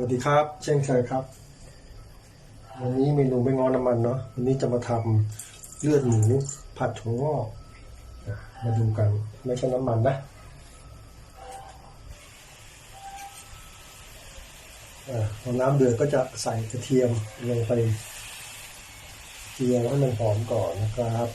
วัสดีครับ เช่นเคยครับ วันนี้เมนูไม่งอน้ำมันเนาะวันนี้จะมาทำเลือดหมูผัดถั่วงอกมาดูกันไม่ใช่น้ำมันนะอ่าพอน้ำเดือดก็จะใส่กระเทียมลงไปเจียวให้มันหอมก่อนนะครับ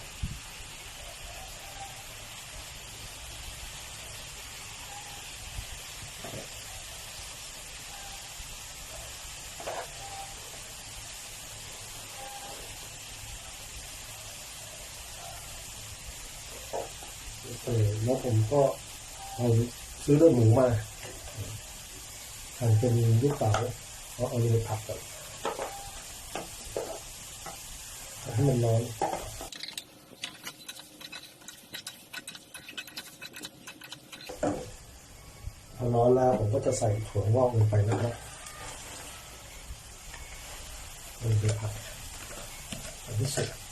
เออแล้วผมก็เอาซื้อเลือดหมูมาหั่นเป็นลูกเต๋าแล้วเอาไปผัดก่อนให้มันร้อนพอร้อนแล้วผมก็จะใส่ถั่วงอกลงไปนะครับลงไปผัดผัดให้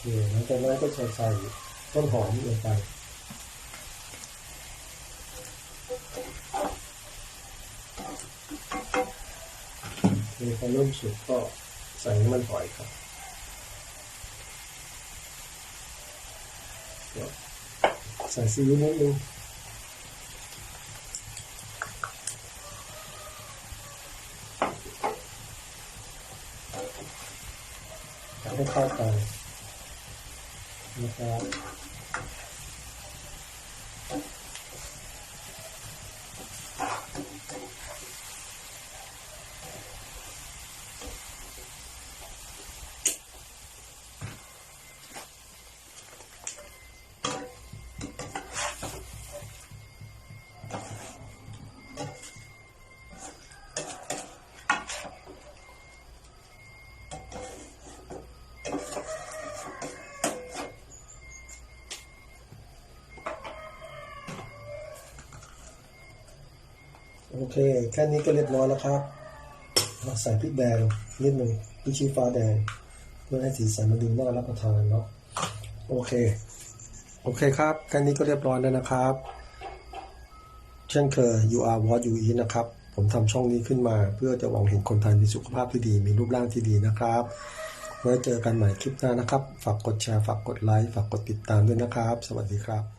สุกโอเคหลังจากนั้นก็จะใส่ต้นหอมลงไปเมีพอเริ่มสุกก็ใส่น้ำมันหอยครับใส่ซีอิ๊วนิดนึงให้เข้ากัน นะ โอเค แค่นี้ก็เรียบร้อยแล้วครับเราใส่พริกแดงนิดหนึ่งพริกชี้ฟ้าแดง เพื่อให้สีสันมันดูน่ารับประทานเนาะโอเค โอเคครับ แค่นี้ก็เรียบร้อยแล้วนะครับ เช่นเคย you are what you eat นะครับ ผมทำช่องนี้ขึ้นมา เพื่อจะหวังเห็นคนไทยมีสุขภาพที่ดี มีรูปร่างที่ดีนะครับไว้เจอกันใหม่คลิปหน้านะครับ ฝากกดแชร์ ฝากกดไลค์ ฝากกดติดตามด้วยนะครับ สวัสดีครับ